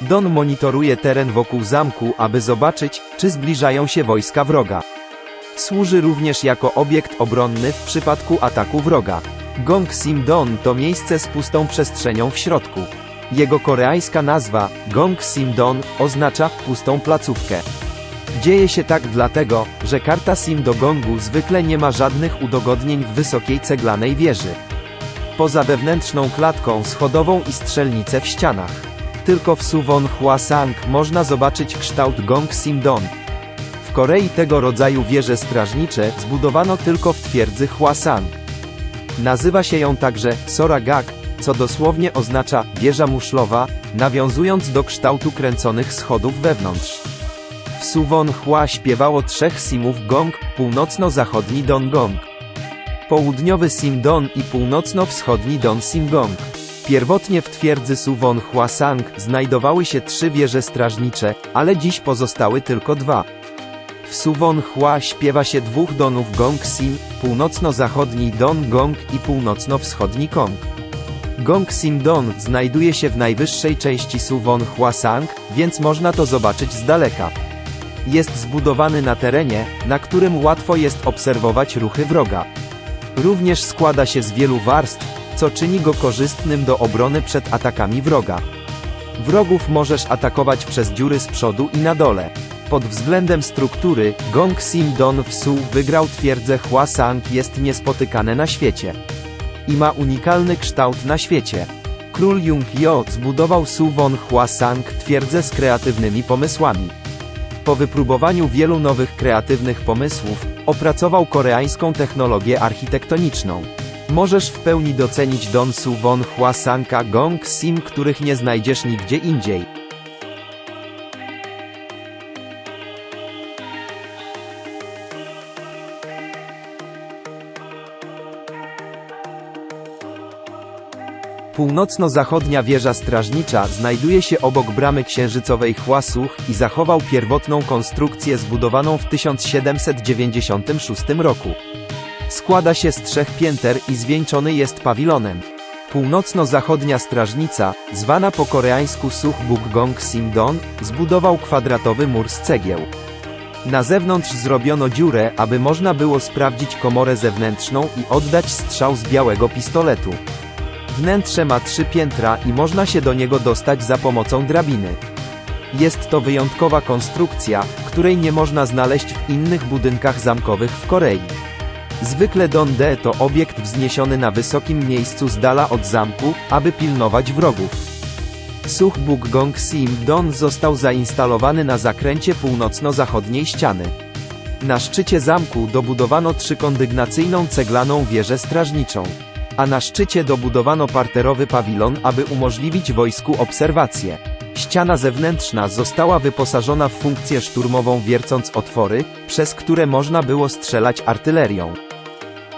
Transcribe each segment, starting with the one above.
Don monitoruje teren wokół zamku, aby zobaczyć, czy zbliżają się wojska wroga. Służy również jako obiekt obronny w przypadku ataku wroga. Gong Sim Don to miejsce z pustą przestrzenią w środku. Jego koreańska nazwa, Gong Sim Don, oznacza pustą placówkę. Dzieje się tak dlatego, że karta Sim do Gongu zwykle nie ma żadnych udogodnień w wysokiej ceglanej wieży. Poza wewnętrzną klatką schodową i strzelnicę w ścianach. Tylko w Suwon Hwasang można zobaczyć kształt Gong Sim Don. W Korei tego rodzaju wieże strażnicze zbudowano tylko w twierdzy Hwasang. Nazywa się ją także Soragak, co dosłownie oznacza wieża muszlowa, nawiązując do kształtu kręconych schodów wewnątrz. W Suwon Hua śpiewało trzech simów gong, północno-zachodni Don Gong. Południowy Sim Don i północno-wschodni Don Sim Gong. Pierwotnie w twierdzy Suwon Hwasang znajdowały się trzy wieże strażnicze, ale dziś pozostały tylko dwa. W Suwon Hua śpiewa się dwóch donów Gong Sim, północno-zachodni Don Gong i północno-wschodni Kong. Gong Sim Don znajduje się w najwyższej części Suwon Hwasang, więc można to zobaczyć z daleka. Jest zbudowany na terenie, na którym łatwo jest obserwować ruchy wroga. Również składa się z wielu warstw, co czyni go korzystnym do obrony przed atakami wroga. Wrogów możesz atakować przez dziury z przodu i na dole. Pod względem struktury, Gong Sim Don w Su wygrał twierdzę Hwasang jest niespotykane na świecie. I ma unikalny kształt na świecie. Król Jung-yo zbudował Suwon Hwasang twierdzę z kreatywnymi pomysłami. Po wypróbowaniu wielu nowych kreatywnych pomysłów, opracował koreańską technologię architektoniczną. Możesz w pełni docenić Don Suwon Hwasanka Gong Sim, których nie znajdziesz nigdzie indziej. Północno-zachodnia wieża strażnicza znajduje się obok bramy księżycowej Hwasuch i zachował pierwotną konstrukcję zbudowaną w 1796 roku. Składa się z trzech pięter i zwieńczony jest pawilonem. Północno-zachodnia strażnica, zwana po koreańsku Such Buk Gong Sim Don, zbudował kwadratowy mur z cegieł. Na zewnątrz zrobiono dziurę, aby można było sprawdzić komorę zewnętrzną i oddać strzał z białego pistoletu. Wnętrze ma trzy piętra i można się do niego dostać za pomocą drabiny. Jest to wyjątkowa konstrukcja, której nie można znaleźć w innych budynkach zamkowych w Korei. Zwykle Donde to obiekt wzniesiony na wysokim miejscu z dala od zamku, aby pilnować wrogów. Such Buk Gong Sim Don został zainstalowany na zakręcie północno-zachodniej ściany. Na szczycie zamku dobudowano trzykondygnacyjną ceglaną wieżę strażniczą. A na szczycie dobudowano parterowy pawilon, aby umożliwić wojsku obserwację. Ściana zewnętrzna została wyposażona w funkcję szturmową wiercąc otwory, przez które można było strzelać artylerią.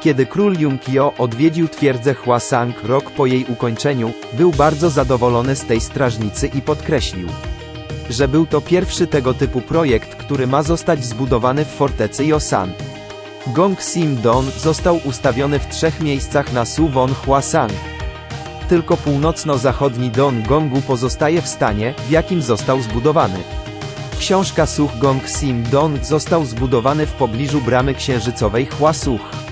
Kiedy król Jung-yo odwiedził twierdzę Hwasang rok po jej ukończeniu, był bardzo zadowolony z tej strażnicy i podkreślił, że był to pierwszy tego typu projekt, który ma zostać zbudowany w fortecy Yosan. Gong Sim Don został ustawiony w trzech miejscach na Suwon Hwasang. Tylko północno-zachodni Don Gongu pozostaje w stanie, w jakim został zbudowany. Książka Such Gong Sim Don został zbudowany w pobliżu bramy księżycowej Hwasuch.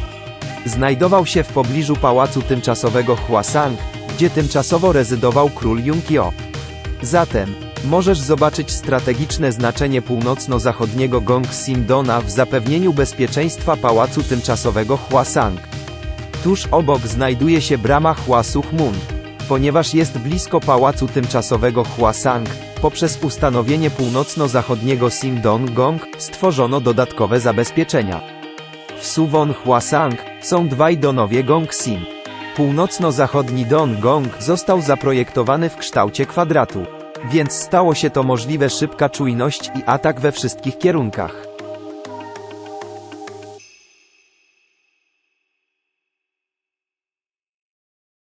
Znajdował się w pobliżu pałacu tymczasowego Hwasang, gdzie tymczasowo rezydował król Jung-yo. Zatem, możesz zobaczyć strategiczne znaczenie północno-zachodniego Gong Sim Dona w zapewnieniu bezpieczeństwa pałacu tymczasowego Hwasang. Tuż obok znajduje się brama Hwasuch Mun. Ponieważ jest blisko pałacu tymczasowego Hwasang, poprzez ustanowienie północno-zachodniego Sim Don Gong, stworzono dodatkowe zabezpieczenia. W Suwon Hwasang są dwaj donowie Gong Sim. Północno-zachodni Don Gong został zaprojektowany w kształcie kwadratu, więc stało się to możliwe szybka czujność i atak we wszystkich kierunkach.